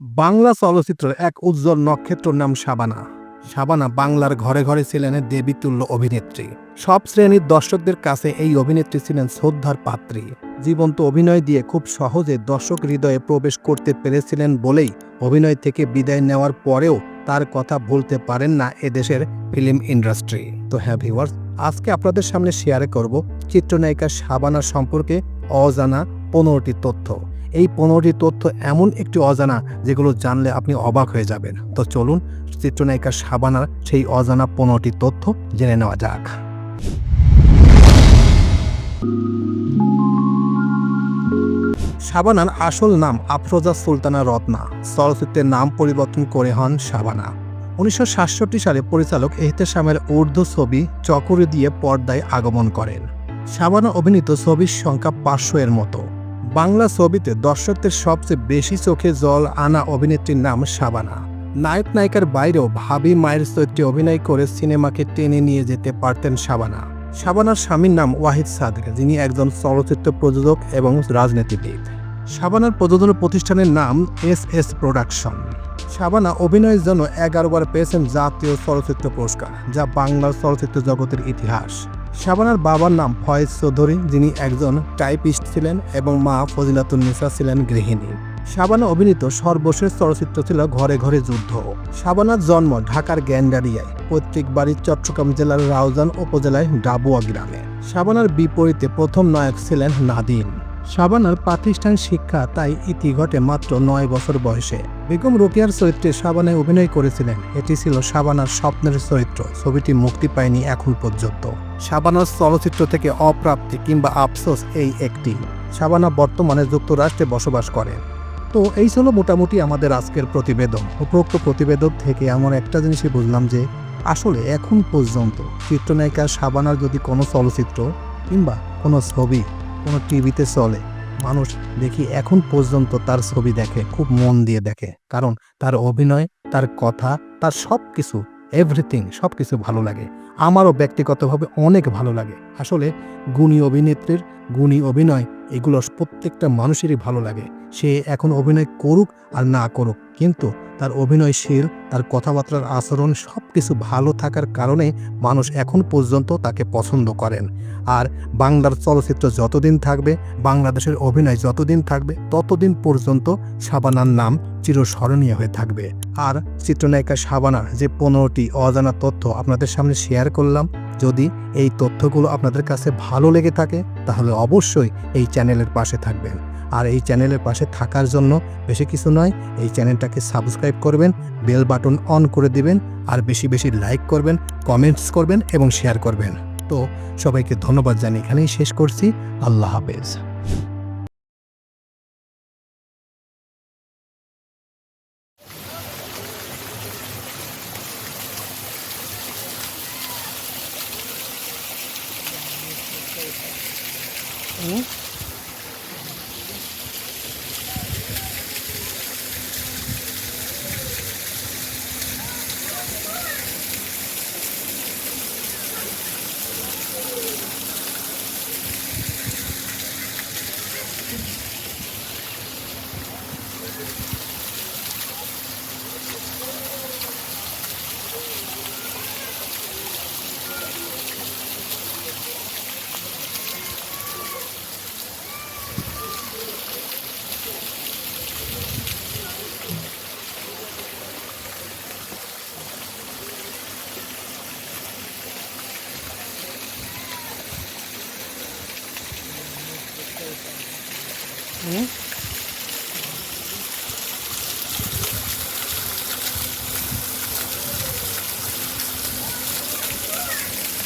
বাংলা চলচ্চিত্রের এক উজ্জ্বল নক্ষত্রর নাম শাবানা। শাবানা বাংলার ঘরে ঘরে ছিলেন দেবীতুল্য অভিনেত্রী। সব শ্রেণির দর্শকদের কাছে এই অভিনেত্রী ছিলেন শ্রদ্ধার পাত্রী। জীবন্ত অভিনয় দিয়ে খুব সহজে দর্শক হৃদয়ে প্রবেশ করতে পেরেছিলেন বলেই অভিনয় থেকে বিদায় নেওয়ার পরেও তার কথা ভুলতে পারেন না এদেশের ফিল্ম ইন্ডাস্ট্রি। তো হ্যাঁ ভিউয়ার্স, আজকে আপনাদের সামনে শেয়ার করব চিত্রনায়িকা শাবানা সম্পর্কে অজানা পনেরোটি তথ্য। এই পনেরোটি তথ্য এমন একটি অজানা যেগুলো জানলে আপনি অবাক হয়ে যাবেন। তো চলুন, চিত্রনায়িকা শাবানার সেই অজানা পনেরোটি তথ্য জেনে নেওয়া যাক। শাবানার আসল নাম আফরোজা সুলতানা রত্না। চলচ্চিত্রের নাম পরিবর্তন করে হন শাবানা। উনিশশো সাতষট্টি সালে পরিচালক এহতেশামের উর্দু ছবি চকরি দিয়ে পর্দায় আগমন করেন। শাবানা অভিনীত ছবির সংখ্যা পাঁচশো এর মতো। বাংলা ছবিতে দর্শকদের সবচেয়ে বেশি চোখে জল আনা অভিনেত্রীর নাম শাবানা। নায়ক নায়িকার বাইরেও ভাবি মায়ের চরিত্রে অভিনয় করে সিনেমাকে টেনে নিয়ে যেতে পারতেন শাবানা। শাবানার স্বামীর নাম ওয়াহিদ সাদেক, যিনি একজন চলচ্চিত্র প্রযোজক এবং রাজনীতিবিদ। শাবানার প্রযোজনা প্রতিষ্ঠানের নাম এস এস প্রোডাকশন। শাবানা অভিনয়ের জন্য এগারোবার পেয়েছেন জাতীয় চলচ্চিত্র পুরস্কার, যা বাংলার চলচ্চিত্র জগতের ইতিহাস। শাবানার বাবার নাম ফয়েজ চৌধুরী, যিনি একজন টাইপিস্ট ছিলেন এবং মা ফজিলাতুন্নিসা ছিলেন গৃহিণী। শাবানা অভিনীত সর্বশেষ চলচ্চিত্র ছিল ঘরে ঘরে যুদ্ধ। শাবানার জন্ম ঢাকার গ্যান্ডারিয়ায়, পৈতৃক বাড়ির চট্টগ্রাম জেলার রাউজান উপজেলায় ডাবুয়া গ্রামে। শাবানার বিপরীতে প্রথম নায়ক ছিলেন নাদিম। শাবানার প্রাতিষ্ঠানিক শিক্ষা তাই ইতি ঘটে মাত্র নয় বছর বয়সে। বেগম রোকেয়ার চরিত্রে শাবানায় অভিনয় করেছিলেন। এটি ছিল শাবানার স্বপ্নের চরিত্র। ছবিটি মুক্তি পায়নি এখন পর্যন্ত। শাবানার চলচ্চিত্র থেকে অপ্রাপ্তি কিংবা আফসোস এই একটি। শাবানা বর্তমানে যুক্তরাষ্ট্রে বসবাস করেন। তো এই ছিল মোটামুটি আমাদের আজকের প্রতিবেদন। উপরোক্ত প্রতিবেদন থেকে এমন একটা জিনিসই বুঝলাম যে, আসলে এখন পর্যন্ত চিত্রনায়িকা শাবানার যদি কোনো চলচ্চিত্র কিংবা কোনো ছবি কোনো টিভিতে চলে। মানুষ দেখি এখন পর্যন্ত তার ছবি দেখে, খুব মন দিয়ে দেখে। কারণ তার অভিনয়, তার কথা, তার সব কিছু এভরিথিং সব কিছু ভালো লাগে। আমারও ব্যক্তিগতভাবে অনেক ভালো লাগে। আসলে গুণী অভিনেত্রীর গুণী অভিনয়, এগুলো প্রত্যেকটা মানুষেরই ভালো লাগে। সে এখন অভিনয় করুক আর না করুক, কিন্তু তার অভিনয়শীল, তার কথাবার্তার আচরণ সব কিছু ভালো থাকার কারণে মানুষ এখন পর্যন্ত তাকে পছন্দ করেন। আর বাংলার চলচ্চিত্র যতদিন থাকবে, বাংলাদেশের অভিনয় যতদিন থাকবে, ততদিন পর্যন্ত শাবানার নাম চিরস্মরণীয় হয়ে থাকবে। আর চিত্রনায়িকা শাবানার যে পনেরোটি অজানা তথ্য আপনাদের সামনে শেয়ার করলাম, যদি এই তথ্যগুলো আপনাদের কাছে ভালো লেগে থাকে, তাহলে অবশ্যই এই চ্যানেলের পাশে থাকবেন। আর এই চ্যানেলের পাশে থাকার জন্য বেশি কিছু নয়, এই চ্যানেলটাকে সাবস্ক্রাইব করবেন বেল বাটন অন করে দিবেন, আর বেশি বেশি লাইক করবেন কমেন্টস করবেন এবং শেয়ার করবেন। তো সবাইকে ধন্যবাদ জানিয়ে এখানেই শেষ করছি। আল্লাহ হাফেজ। 네.